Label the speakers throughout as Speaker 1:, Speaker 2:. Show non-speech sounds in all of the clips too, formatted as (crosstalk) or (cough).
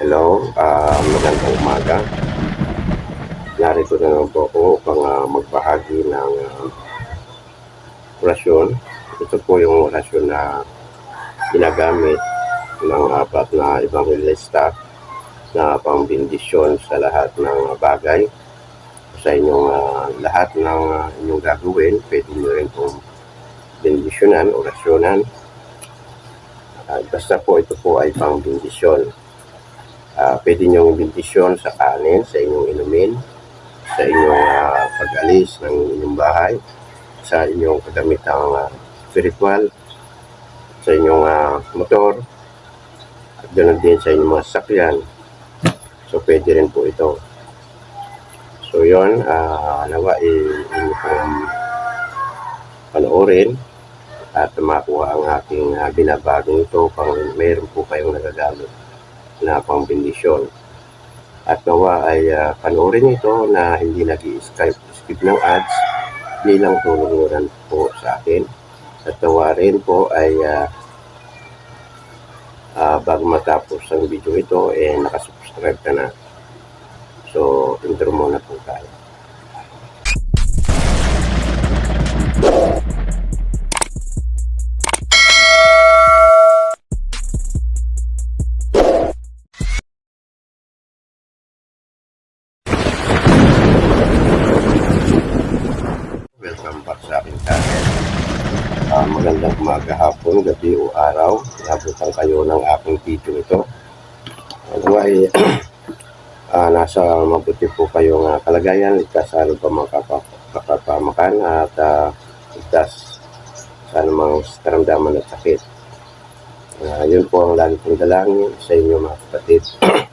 Speaker 1: Hello, ah magandang umaga. Narito na naman po ako upang ah, magbahagi ng ah, orasyon. Ito po yung orasyon na ginagamit ng apat na evangelista na pangbindisyon sa lahat ng bagay. Sa inyong ah, lahat ng ah, inyong gagawin, pwede nyo rin pong bendisyonan, orasyonan. Ah, basta po ito po ay pangbindisyon. Ah, pwede nyo bendisyon sa kanin, sa inyong inumin, sa inyong ah, pag-alis ng inyong bahay, sa inyong kagamitang ah, spiritual, sa inyong ah, motor, at ganoon din sa inyong mga sakyan. So, pwede rin po ito. So, yun, ah, nawa i- inyo pong panoorin at makuha ang aking uh, binabagong ito pang mayroon po kayong nagagamit na pang bendisyon. At nawa ay uh, panoorin ito na hindi nag skip ng ads bilang tulungan po sa akin. At nawa rin po ay uh, uh, bago matapos ang video ito, eh nakasubscribe ka na. So, intro muna po tayo. Sa aking channel. Ah, magandang umaga, hapon, gabi o araw. Nabutan kayo ng aking video ito. Ano ay (clears throat) ah, nasa mabuti po kayong ah, kalagayan, ligtas sa kapa- kapapamakan at ah, ligtas sa anumang karamdaman at sakit. Ah, yun po ang lagi kong dalangin sa inyo mga kapatid. (clears throat)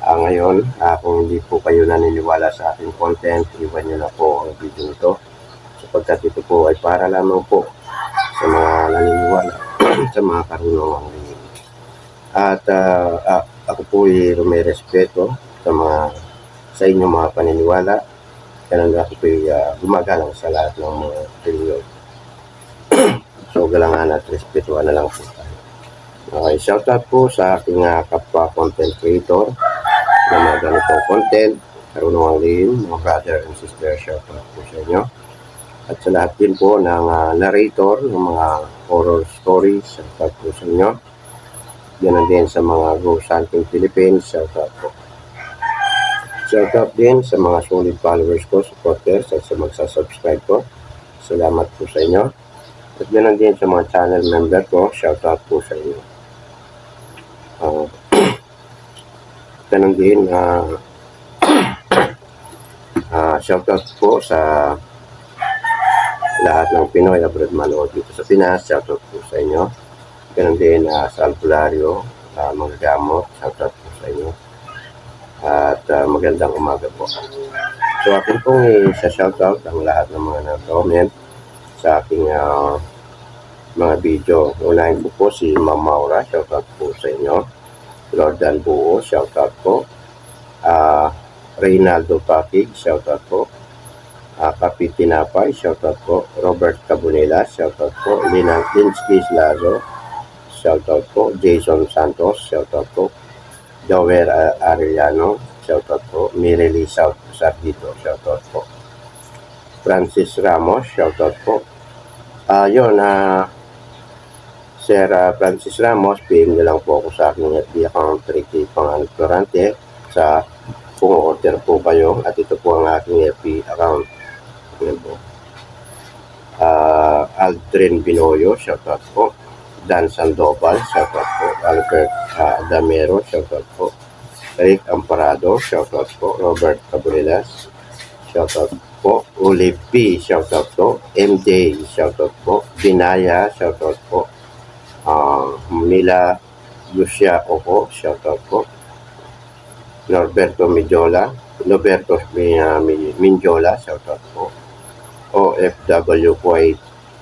Speaker 1: Ah, ngayon, ah, kung hindi po kayo naniniwala sa aking content, iwan nyo na po ang video nito sapagkat ito po ay para lamang po sa mga naniniwala (clears throat) sa mga karunungang lingid. At ah, ah, ako po ay may respeto sa mga sa inyong mga paniniwala. Kaya ako po ay ah, gumagalang sa lahat ng mga reliyon. (clears throat) so galangan at respetuhan na lang po tayo. Okay, shout out po sa aking ah, kapwa content creator na mga ganitong content, karunungang lihim, mga brother and sister, shout out po sa inyo. At sa lahat din po ng ah, narrator ng mga horror stories, shout out po sa inyo. Yan din sa mga Ghost Hunting Philippines, shout out po. Shout out din sa mga solid followers ko, supporters, at sa magsasubscribe ko. Salamat po sa inyo. At yan din sa mga channel member ko, shout out po sa inyo. Uh, (clears throat) ganun din, ah (clears throat) ah, shout out po sa lahat ng Pinoy abroad manood dito sa Pinas. Shoutout po sa inyo. Ganun din ah, sa Alpulario, uh, mga gamot. Shoutout po sa inyo. At ah, magandang umaga po. So akin pong isa-shoutout ang lahat ng mga nag-comment sa aking ah, mga video. Unahin ko po si Ma'am Maura. Shoutout po sa inyo. Lordan Buo. Shoutout po. Ah, Reynaldo Pakig. Shoutout po. Uh, Kapi Tinapay, shoutout po. Robert Cabunela, shoutout po. Lina Linsky Lazo, shoutout po. Jason Santos, shoutout po. Jower uh, Arellano, shoutout po. South Sardito, shoutout po. Francis Ramos, shoutout po. Ah, yun, ah, Sir ah, Francis Ramos, PM niyo lang po ako sa aking FB account, Ricky Pangantorante, sa kung order po kayo at ito po ang aking FB account. Yan po. Ah, Aldrin Binoyo, shoutout po. Dan Sandoval, shoutout po. Albert ah, Damero, shoutout po. Rick Amparado, shoutout po. Robert Cabulilas, shoutout po. Olive P, shoutout po. MJ, shoutout po. Binaya, shoutout po. Ah, Mila Lucia Oco, shoutout po. Norberto Midjola, Norberto uh, Minjola, shoutout po. OFW Kuwait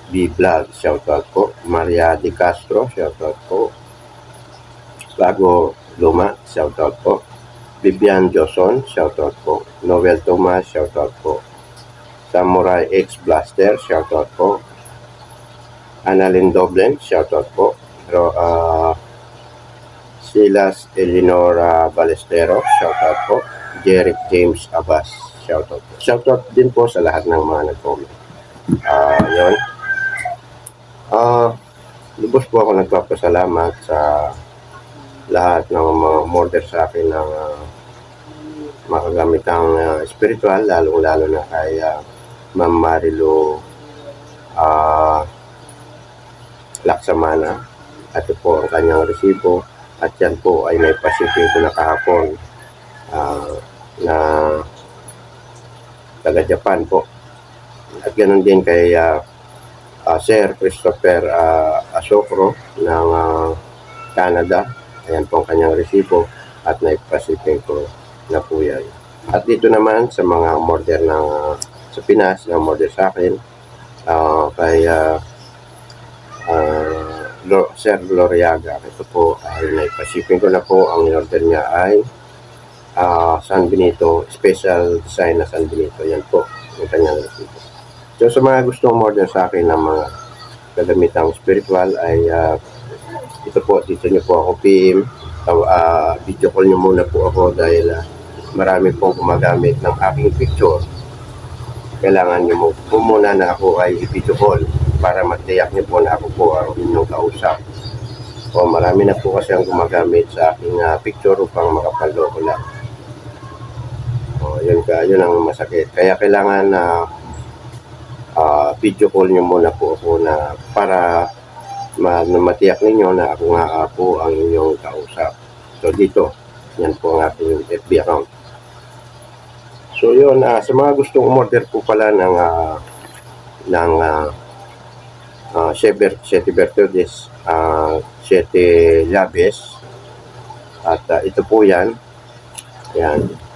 Speaker 1: B Vlog, shoutout po. Maria Di Castro, shoutout po. Bago Luma, shoutout po. Vivian Joson, shoutout po. Noel Tomas, shoutout po. Samurai X Blaster, shoutout po. Annalyn Doblen, shoutout po. Ro, ah, Silas Eleonora Balestero, shoutout po. Jeric James Abbas, shoutout. Shoutout din po sa lahat ng mga nag-comment. Ah, yun. Ah, lubos po ako nagpapasalamat sa lahat ng mga order sa akin ng ah, makagamitang uh, spiritual, lalong-lalo na kay ah, Ma'am Marilo ah Laksamana. Ito po ang kanyang resibo at yan po ay may pasipin ko na kahapon ah, na taga Japan po. At ganoon din kay ah, ah, Sir Christopher ah, Asokro ng ah, Canada. Ayan po ang kanyang resibo at naipasipin ko na po yan. At dito naman sa mga order ng ah, sa Pinas, na order sa akin, ah, kay ah, Lo- Sir Loriaga. Ito po ay naipasipin ko na po. Ang order niya ay ah, San Benito, special design na San Benito. Yan po, yung kanyang resibo. So sa mga gustong order sa akin ng mga kagamitang spiritual ay ah, ito po, dito niyo po ako PM. Taw- ah, video call niyo muna po ako dahil ah, marami pong gumagamit ng aking picture. Kailangan niyo mo po muna na ako ay i-video call para matiyak niyo po na ako po ang inyong kausap. O marami na po kasi ang gumagamit sa aking ah, picture upang makapaloko lang. Yun, ka, yun ang masakit. Kaya kailangan na ah, video call niyo muna po ako na para ma matiyak ninyo na ako nga po ang inyong kausap. So dito, yan po ang aking FB account. So yun, ah, sa mga gustong umorder po pala ng ah, ng uh, uh, Sheber, Sete Bertodes, uh, Sete Labes, at ah, ito po yan. Yan.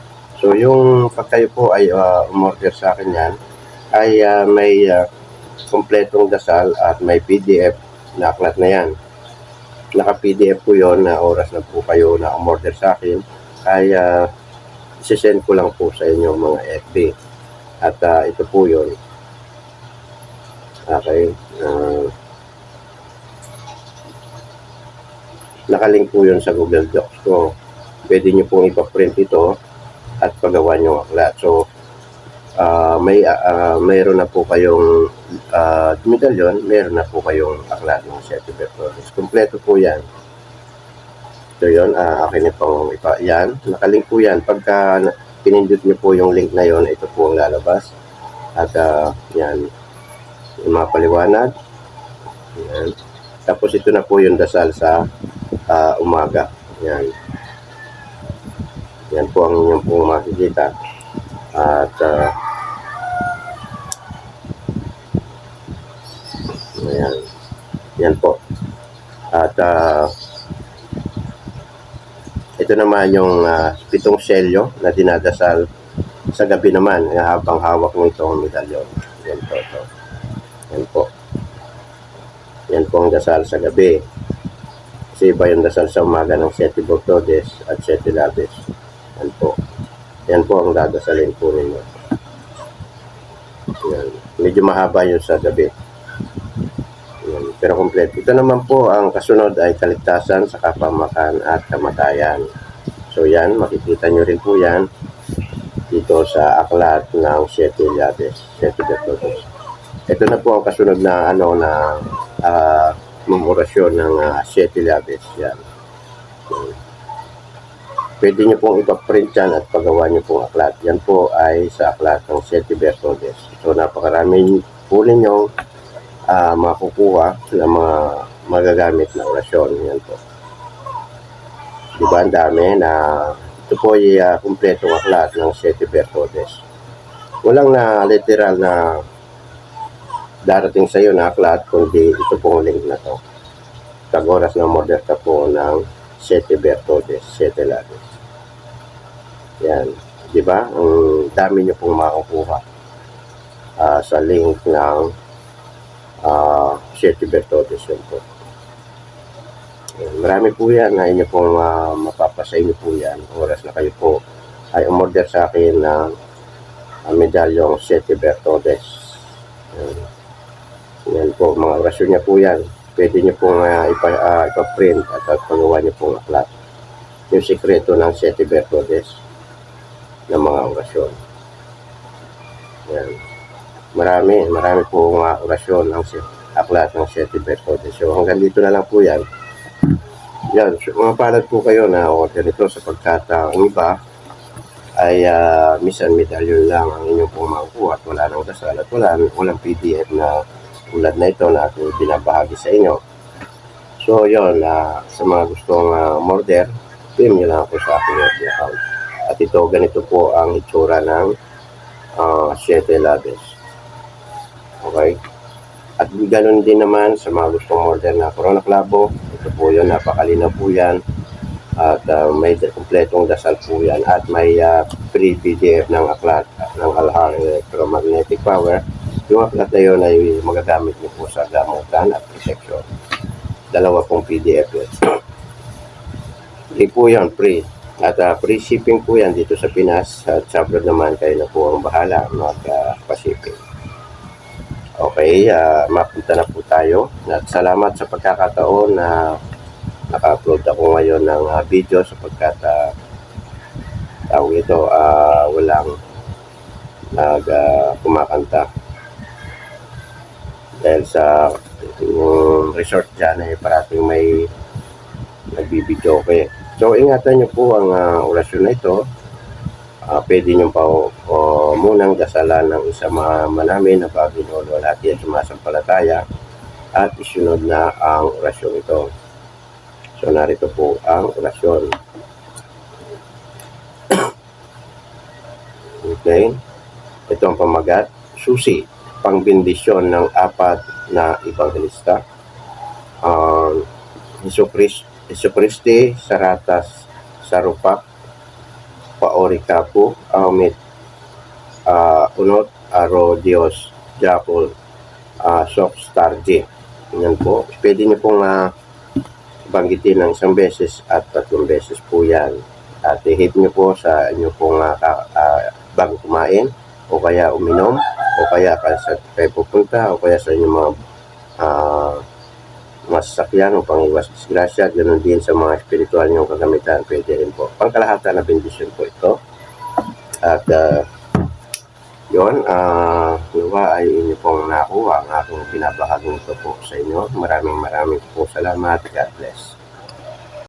Speaker 1: So yung pag kayo po ay uh, umorder sa akin yan, ay ah, may ah, kompletong dasal at may PDF na aklat na yan. Naka-PDF po yon na oras na po kayo na umorder sa akin. Ay uh, isisend ko lang po sa inyo mga FB. At ah, ito po yon Okay. ah, nakalink po yun sa Google Docs ko. Pwede nyo pong ipaprint ito at pagawa nyo ang aklat. So, ah, may ah, mayroon na po kayong uh, medalyon, mayroon na po kayong aklat ng Sete Bertones. Kompleto po yan. So yun, uh, akin na pong ipa, yan. Nakalink po yan. Pagka pinindot nyo po yung link na yon, ito po ang lalabas. At ah, yan, yung mga paliwanag. Yan. Tapos ito na po yung dasal sa ah, umaga. Yan. Yan po ang inyong pong makikita. At ah, Ayan. Yan po. At ah, ito naman yung ah, pitong selyo na dinadasal sa gabi naman habang hawak mo itong medalyon. Yan po. Ito. Yan po. Yan po ang dasal sa gabi. Kasi iba yung dasal sa umaga ng Sete Bortodes at Sete Labes. Yan po. Yan po ang dadasalin po ninyo. Yan. Medyo mahaba yun sa gabi. Yan, pero kompleto. Ito naman po, ang kasunod ay kaligtasan sa kapamakan at kamatayan. So yan, makikita nyo rin po yan dito sa aklat ng Sete Labes, Sete Bertodes. Ito na po ang kasunod na ano na uh, memorasyon ng uh, Sete Labes. Yan. Pwede nyo pong ipaprint yan at pagawa nyo pong aklat. Yan po ay sa aklat ng Sete Bertodes. So napakaraming po ninyong ah, makukuha ng mga magagamit na orasyon. Yan po. Di ba ang dami na ito po ay uh, kumpletong aklat ng Sete Bertodes. Walang na literal na darating sa iyo na aklat kundi ito pong link na to. Pag oras na moderta po ng Sete Bertodes, Sete Labes. Yan. Di ba? Ang dami niyo pong makukuha ah, sa link ng uh, Sete Bertodes yun po. Ayan, Marami po yan na inyo pong uh, mapapasa inyo po yan. Oras na kayo po ay umorder sa akin ng uh, medalyong Sete Bertodes. Ayan. Yan po, mga orasyon niya po yan. Pwede niyo pong uh, ipa, uh, ipa-print at uh, pagawa niyo pong aklat. yung sikreto ng Sete Virtudes ng mga orasyon. Yan. Marami, marami po mga orasyon ng si- aklat ng Sete Virtudes. So hanggang dito na lang po yan. Yan, so, mga palad po kayo na order ito sapagkat ang iba ay uh, minsan medalyon lang ang inyong pong makukuha at wala nang dasal at wala, walang PDF na tulad na ito na aking binabahagi sa inyo. So, yon uh, sa mga gustong uh, order, PM nyo lang ako sa aking account. At ito, ganito po ang itsura ng uh, Siete Labes. Okay? At ganun din naman sa mga gustong order na Corona Clavo, ito po yun, napakalinaw po yan. At uh, may kumpletong dasal po yan. At may uh, free PDF ng aklat ng Alhar Electromagnetic Power. Yung aklat na yun ay magagamit niyo po sa gamutan at protection. Dalawa pong PDF yun. (clears throat) Free po yan, free. At uh, free shipping po yan dito sa Pinas. At sa abroad naman kayo na po ang bahala mag-shipping. Okay, uh, mapunta na po tayo. At salamat sa pagkakataon na naka-upload ako ngayon ng uh, video sapagkat uh, tawag ito, uh, walang nag uh. Dahil sa yung resort dyan ay parating may nagbibidyo okay. So ingatan nyo po ang uh, orasyon na ito. Uh, pwede nyo pa o, munang dasalan ng isang mga manamin na Babilolo lahat yan sumasampalataya at isunod na ang orasyon ito. So narito po ang orasyon. (clears throat) okay. Ito ang pamagat. Susi, pangbindisyon ng apat na ibanghelista. Um, Iso Kristi, Saratas, Sarupak, Paorikapu, Aumit, uh, Unot, Aro, Dios, Japol, uh, Sok, Starji. Yan po. Pwede niyo pong uh, banggitin ng isang beses at tatlong beses po yan. At ihip niyo po sa inyo pong uh, uh, bago kumain o kaya uminom o kaya sa kayo pupunta o kaya sa inyong mga uh, masasakyan o pangiwas disgrasya, ganoon din sa mga spiritual niyong kagamitan, pwede rin po. Pangkalahatan na bendisyon po ito. At uh, yun, uh, nawa ay inyo pong nakuha ang aking pinabahaging ito po sa inyo. Maraming maraming po salamat. God bless.